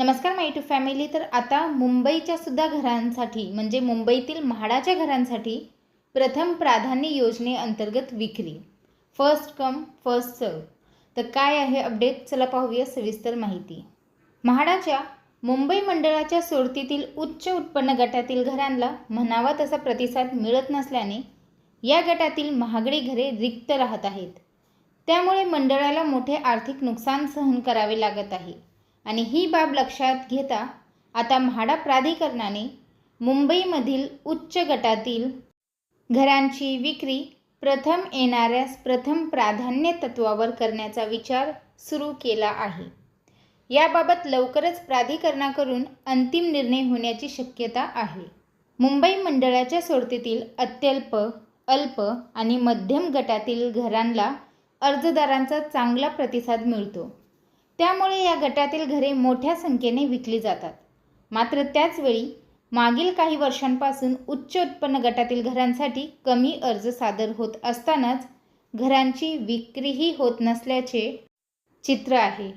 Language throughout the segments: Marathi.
नमस्कार माय टू फॅमिली तर आता मुंबईच्या सुद्धा घरांसाठी म्हणजे मुंबईतील म्हाडाच्या घरांसाठी प्रथम प्राधान्य योजनेअंतर्गत विक्री. फर्स्ट कम फर्स्ट सर्व तर काय आहे अपडेट चला पाहूया सविस्तर माहिती. म्हाडाच्या मुंबई मंडळाच्या सोडतीतील उच्च उत्पन्न गटातील घरांना म्हणावा तसा प्रतिसाद मिळत नसल्याने या गटातील महागडी घरे रिक्त राहत आहेत. त्यामुळे मंडळाला मोठे आर्थिक नुकसान सहन करावे लागत आहे. आणि ही बाब लक्षात घेता आता म्हाडा प्राधिकरणाने मुंबईमधील उच्च गटातील घरांची विक्री प्रथम येणाऱ्यास प्रथम प्राधान्य तत्वावर करण्याचा विचार सुरू केला आहे. याबाबत लवकरच प्राधिकरणाकडून अंतिम निर्णय होण्याची शक्यता आहे. मुंबई मंडळाच्या सोडतीतील अत्यल्प अल्प आणि मध्यम गटातील घरांना अर्जदारांचा चांगला प्रतिसाद मिळतो. त्यामुळे या गटातील घरे मोठ्या संख्येने विकली जातात. मात्र त्याचवेळी मागील काही वर्षांपासून उच्च उत्पन्न गटातील घरांसाठी कमी अर्ज सादर होत असतानाच घरांची विक्रीही होत नसल्याचे चित्र आहे.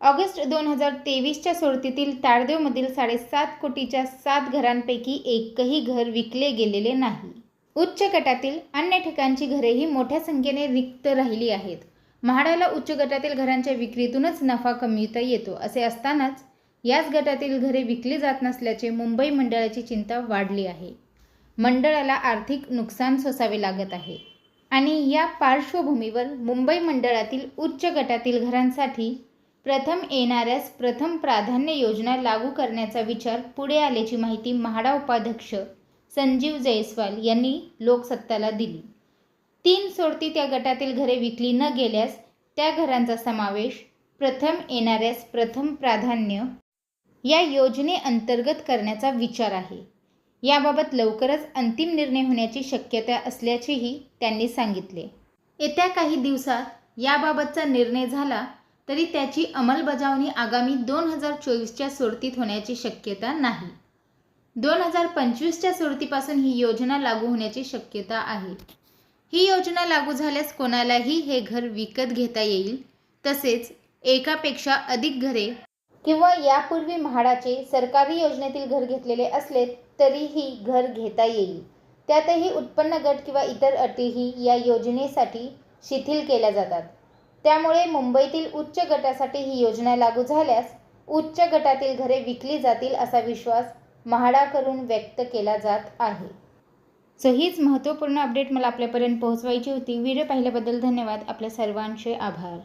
ऑगस्ट दोन हजार तेवीसच्या सोडतीतील ताळदेवमधील साडेसात कोटीच्या सात घरांपैकी एकही घर विकले गेलेले नाही. उच्च गटातील अन्य ठिकाणची घरेही मोठ्या संख्येने रिक्त राहिली आहेत. म्हाडाला उच्च गटातील घरांच्या विक्रीतूनच नफा कमविता येतो असे असतानाच याच गटातील घरे विकली जात नसल्याचे मुंबई मंडळाची चिंता वाढली आहे. मंडळाला आर्थिक नुकसान सोसावे लागत आहे आणि या पार्श्वभूमीवर मुंबई मंडळातील उच्च गटातील घरांसाठी प्रथम येणाऱ्यास प्रथम प्राधान्य योजना लागू करण्याचा विचार पुढे आल्याची माहिती म्हाडा उपाध्यक्ष संजीव जयस्वाल यांनी लोकसत्ताला दिली. तीन सोडती त्या गटातील घरे विकली न गेल्यास त्या घरांचा समावेश प्रथम येणाऱ्यास प्रथम प्राधान्य या योजनेअंतर्गत करण्याचा विचार आहे. याबाबत लवकरच अंतिम निर्णय होण्याची शक्यता असल्याचेही त्यांनी सांगितले. येत्या काही दिवसात याबाबतचा निर्णय झाला तरी त्याची अंमलबजावणी आगामी दोन हजार चोवीसच्या सोडतीत होण्याची शक्यता नाही. दोन हजार पंचवीसच्या सोडतीपासून ही योजना लागू होण्याची शक्यता आहे. ही योजना लागू झाल्यास कोणालाही हे घर विकत घेता येईल. तसेच एकापेक्षा अधिक घरे किंवा यापूर्वी म्हाडाचे सरकारी योजनेतील घर घेतलेले असले तरीही घर घेता येईल. त्यातही उत्पन्न गट किंवा इतर अटीही या योजनेसाठी शिथिल केल्या जातात. त्यामुळे मुंबईतील उच्च गटासाठी ही योजना लागू झाल्यास उच्च गटातील घरे विकली जातील असा विश्वास म्हाडाकडून व्यक्त केला जात आहे. सो हीच महत्त्वपूर्ण अपडेट मला आपल्यापर्यंत पोहोचवायची होती. व्हिडिओ पाहिल्याबद्दल धन्यवाद. आपल्या सर्वांचे आभार.